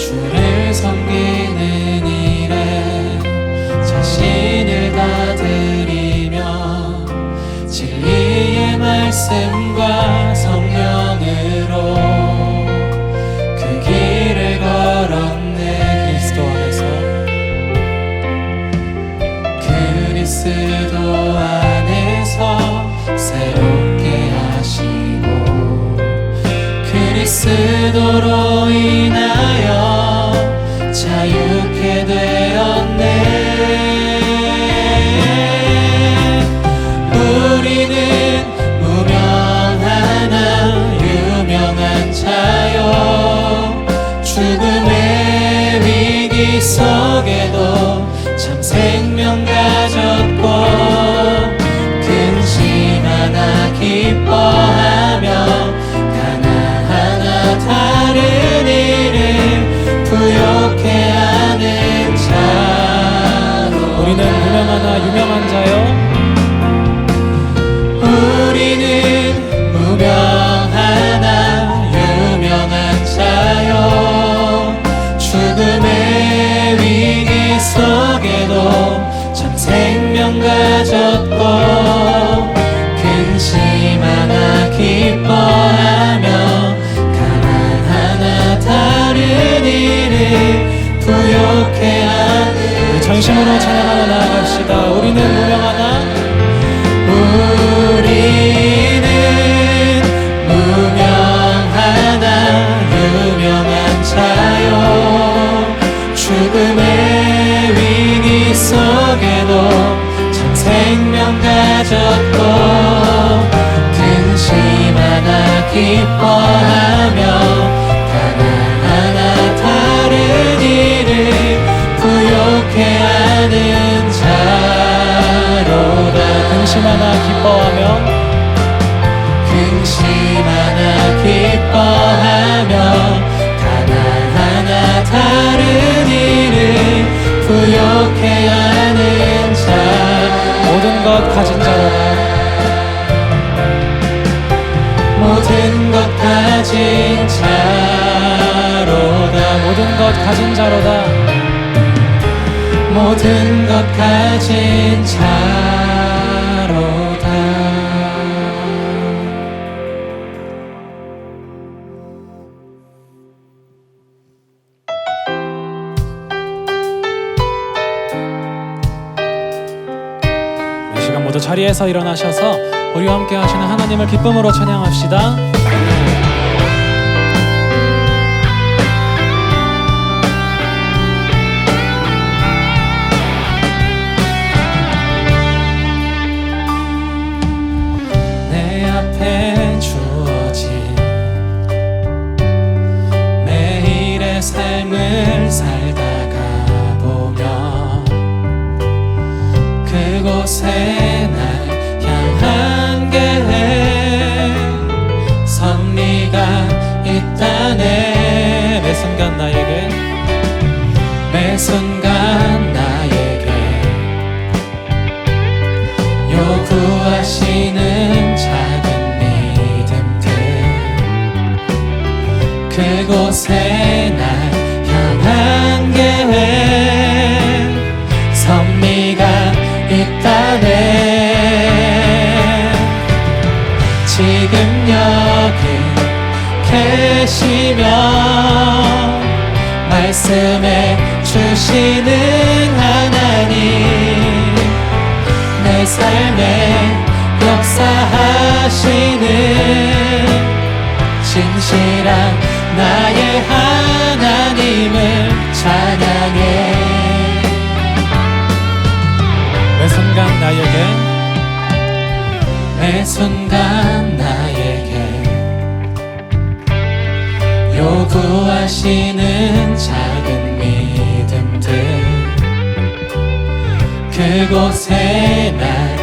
주를 섬기. pode. 중심으로 찬양하며 나아갑시다. 우리는 무명하나? 우리는 무명하나 유명한 자요 죽음의 위기 속에도 참 생명 가졌고 근심 하나 기뻐하며 근심하나 기뻐하며 근심하나 기뻐하며 가난하나 다른 일을 부욕해야 하는 자. 모든 것 가진 자라 모든 것 가진 자로다. 모든 것 가진 자로다. 모든 것 가진 자. 모두 자리에서 일어나셔서 우리와 함께 하시는 하나님을 기쁨으로 찬양합시다. 구하시는 작은 믿음들. 그곳에 날 향한 계획 선미가 있다네. 지금 여기 계시며 말씀해 주시는 삶에 역사하시는 진실한 나의 하나님을 찬양해. 매 순간 나에게 매 순간 나에게 요구하시는 작은 믿음들 그곳에 날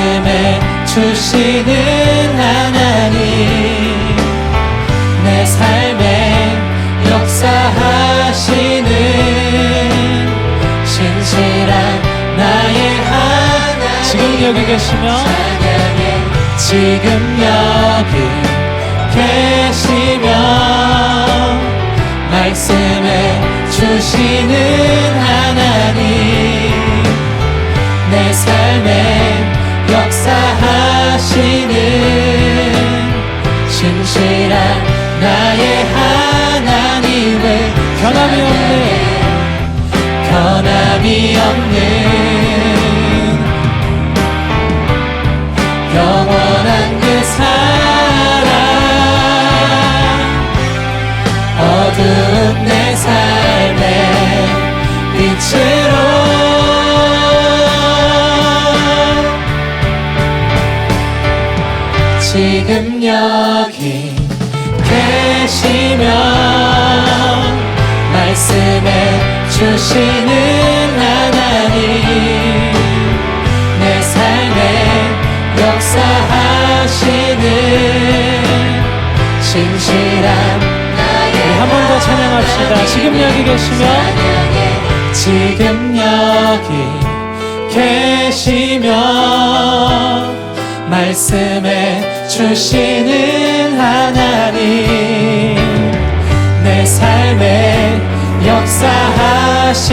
말씀해 주시는 하나님 내 삶에 역사하시는 신실한 나의 하나님. 지금 여기 계시며 지금 여기 계시며 말씀해 주시는 하나님 내 삶에 하시는 신실한 나의 하나님을 변함이 없는 변함이 없는 여기 계시며 말씀해 주시는 하나님. 내 삶에 역사하시는 신실한 우리 한번 더 찬양합시다. 지금 여기 계시며 지금 여기 계시며 말씀해 주시는 하나님 내 삶에 역사하시는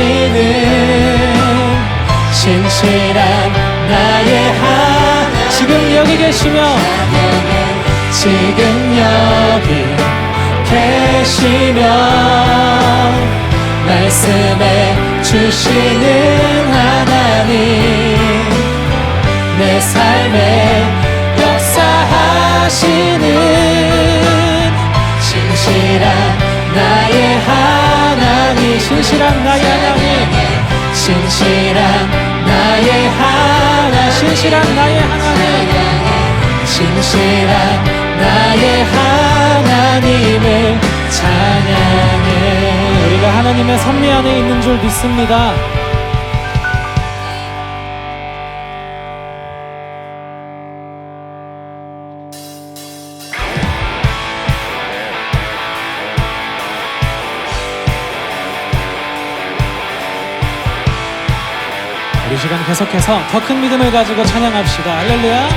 신실한 나의 하 지금 여기 계시며 지금 여기 계시며 말씀해 주시는 하나님 내 삶에 역사하시는 신실한 나의 하나님 신실한 나의 하나님. 신실한 나의 하나 신실한 나의 하나님. 신실한 나의 하나님을 찬양해. 우리가 하나님의 섭리 안에 있는 줄 믿습니다 우리 시간 계속해서 더 큰 믿음을 가지고 찬양합시다. 할렐루야.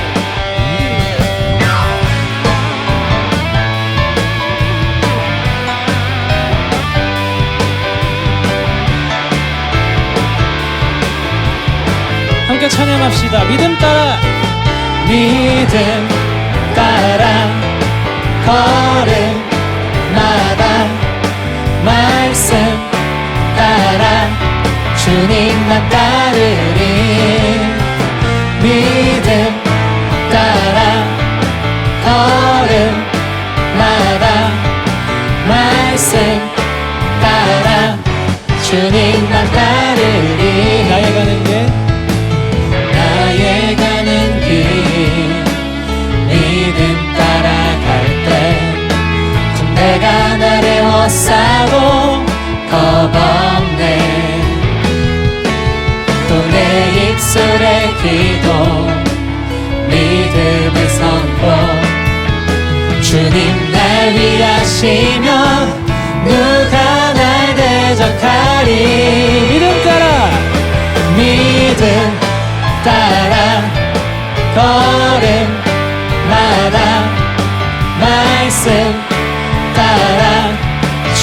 함께 찬양합시다. 믿음 따라. 믿음 따라. 걸음마 주님만 따르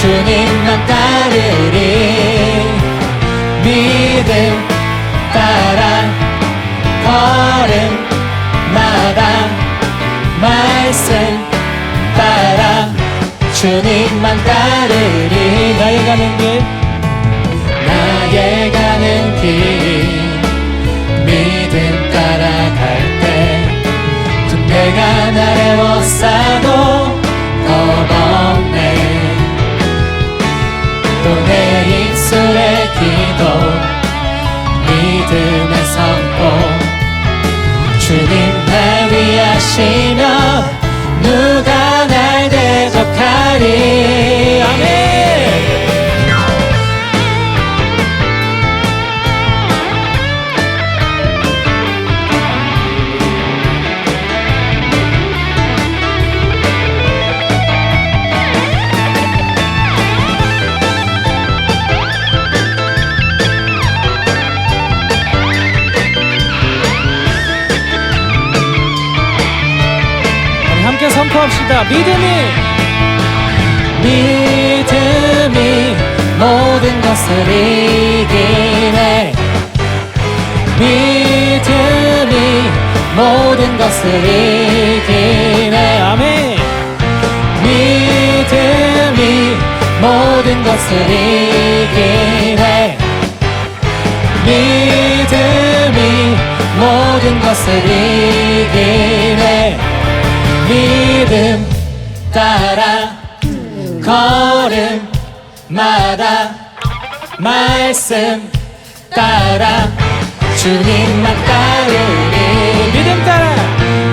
주님만 따르리 믿음 따라 걸음마다 말씀 따라. 주님만 따르리 나의 가는 길 나의 가는 길. 믿음 따라갈 때 군대가 나를 워싸 기도 믿음의 선포. 주님 날 위하시면 누가 날 대적하리? 아멘 선포합시다. 믿음이 믿음이 모든 것을 이기네 믿음이 모든 것을 이기네 아멘. 믿음이 모든 것을 이기네 믿음이 모든 것을 이기네 믿음 따라 걸음마다 말씀 따라 주님만 따르리 믿음 따라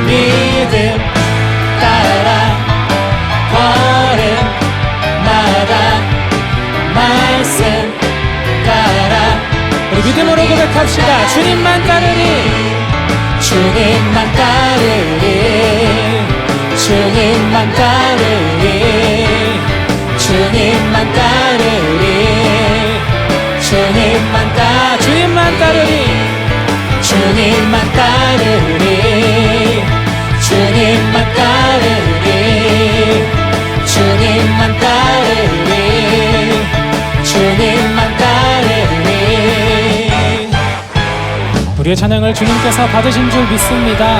믿음 따라 걸음마다 말씀 따라 우리 믿음으로 고백합시다. 주님만 따르리 주님만 따르리 주님만 따르리 주님만 따르리 주님만 따 주님만 따르리 주님만 따르리 주님만 따르리 주님만 따르리 주님만 따르리 우리의 찬양을 주님께서 받으신 줄 믿습니다.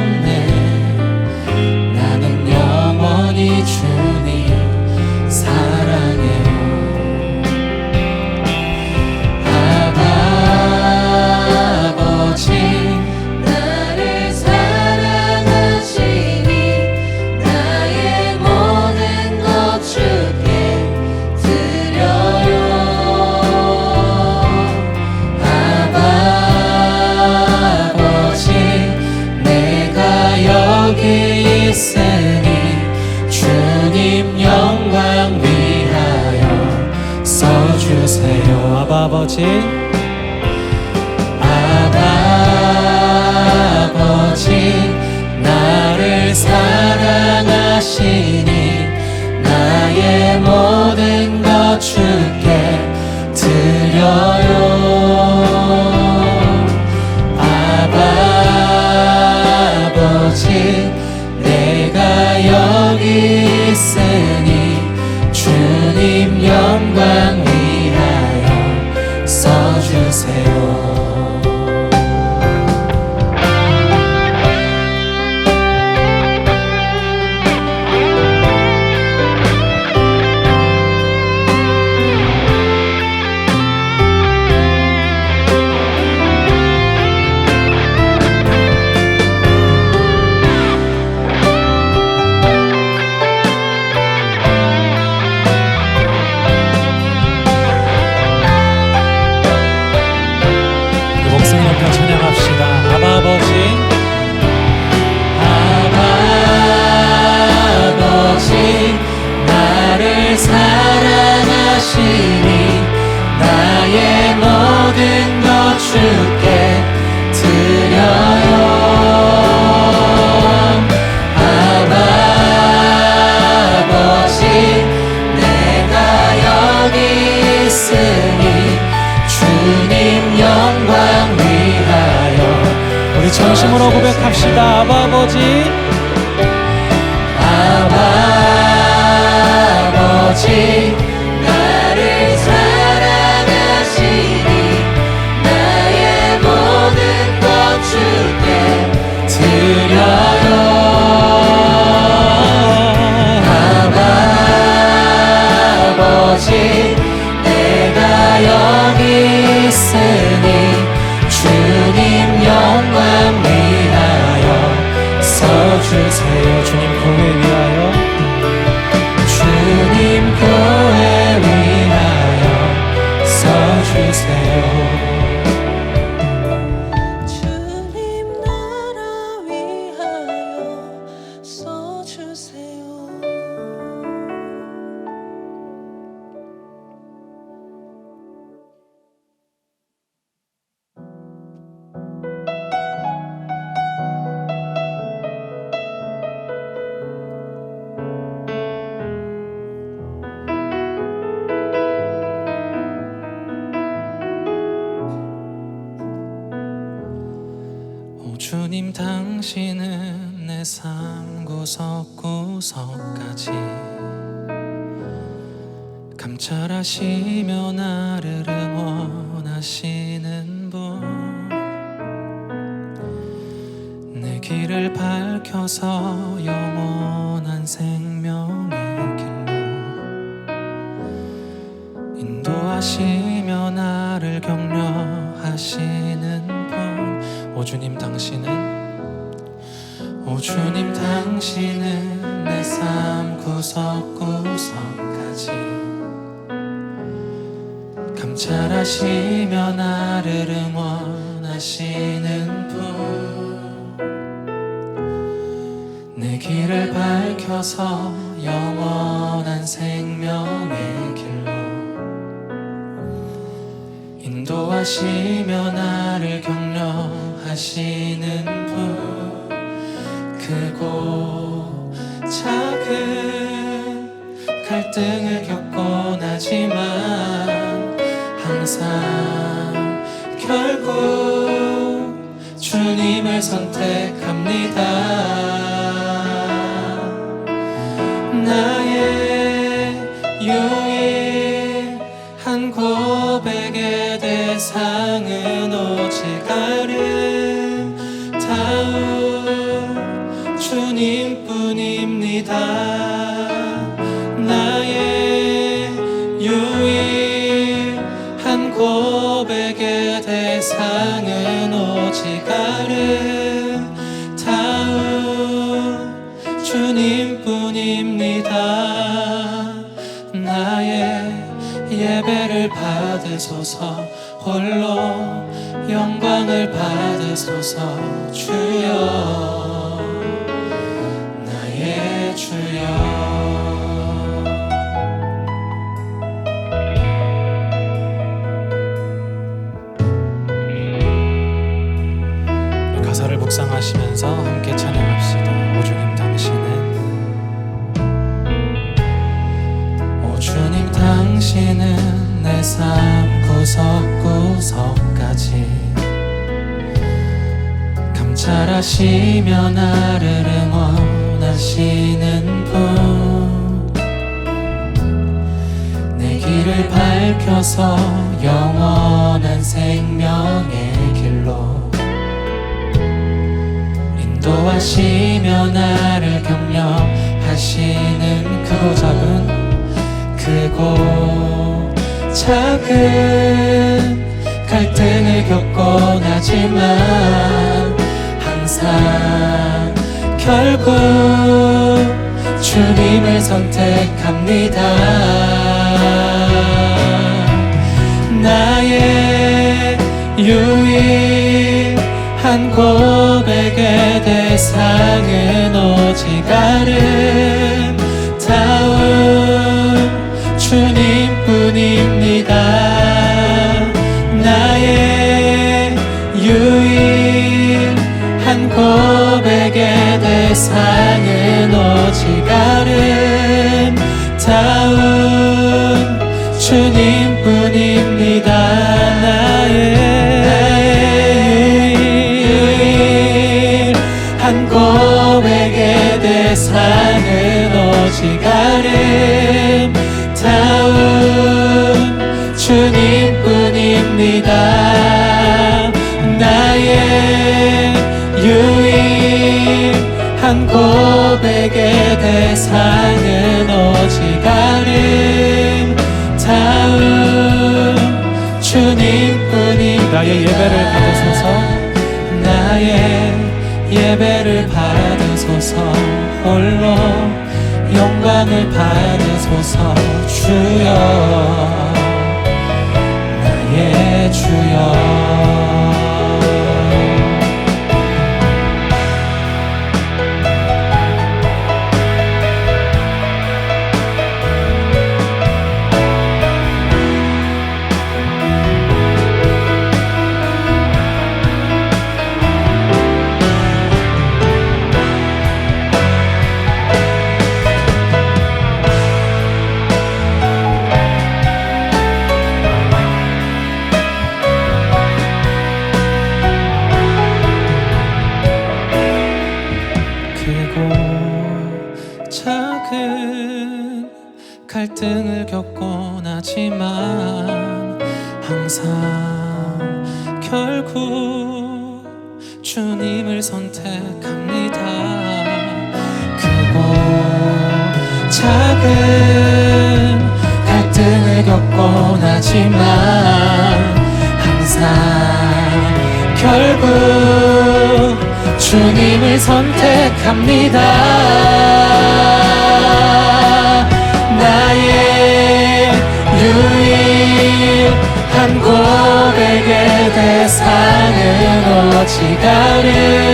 세상에 주님 영광 위하여 써주세요. 아버지. 아버지. 나를 사랑하시니 나의 몸 구석까지 감찰하시며 나를 응원하시는 분 내 길을 밝혀서 여 감찰하시며 나를 응원하시는 분. 내 길을 밝혀서 영원한 생명의 길로. 인도하시며 나를 격려하시는 분. 크고 작은 갈등을 겪곤 하지만 결국 주님을 선택합니다. 나의 유일한 고백의 대상은 오직 아름다운 주님뿐입니다 받으소서 주여 나의 주여. 가사를 묵상하시면서 함께 찬양합시다. 오 주님 당신은. 오 주님 당신은 내 삶 구석구석까지 감찰하시며 나를 응원하시는 분. 내 길을 밝혀서 영원한 생명의 길로 인도하시며 나를 격려하시는 크고 작은 크고 작은 갈등을 겪곤 하지만 항상 결국 주님을 선택합니다. 나의 유일한 고백의 대상은 오직 아름 예배를 받으소서. 홀로 영광을 받으소서. 주여 나의 주여 겪곤 하지만 항상 결국 주님을 선택합니다. 크고 작은 갈등을 겪곤 하지만 항상 결국 주님을 선택합니다 がる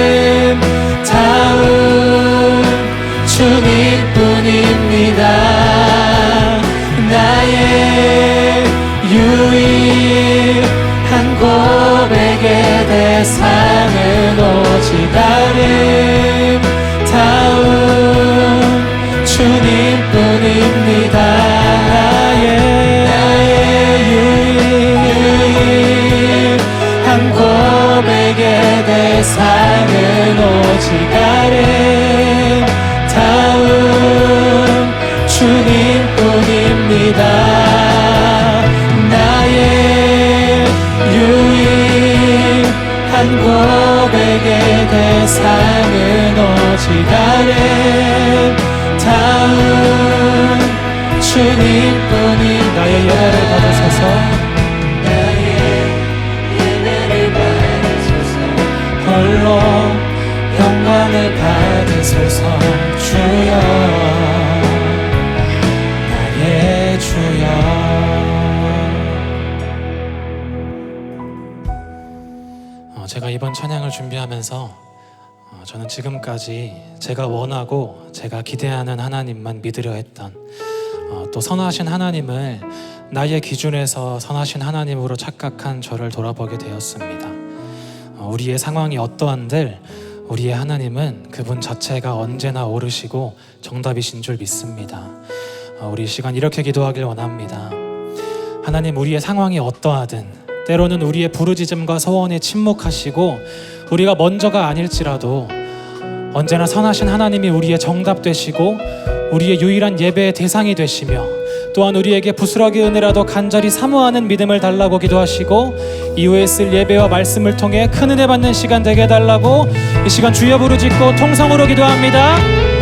오직 아름다운 주님뿐이 나의 예배를 받으소서. 나의 예배를 받으소서 홀로 영광을 받으소서. 주여 나의 주여. 어, 제가 이번 찬양을 준비하면서 어, 저는 지금까지 제가 원하고 제가 기대하는 하나님만 믿으려 했던 어, 또 선하신 하나님을 나의 기준에서 선하신 하나님으로 착각한 저를 돌아보게 되었습니다. 어, 우리의 상황이 어떠한들 우리의 하나님은 그분 자체가 언제나 오르시고 정답이신 줄 믿습니다. 어, 우리 이 시간 이렇게 기도하길 원합니다. 하나님 우리의 상황이 어떠하든 때로는 우리의 부르짖음과 소원에 침묵하시고 우리가 먼저가 아닐지라도 언제나 선하신 하나님이 우리의 정답 되시고 우리의 유일한 예배의 대상이 되시며 또한 우리에게 부스러기 은혜라도 간절히 사모하는 믿음을 달라고 기도하시고 이후에 쓸 예배와 말씀을 통해 큰 은혜 받는 시간 되게 해달라고 이 시간 주여 부르짖고 통성으로 기도합니다.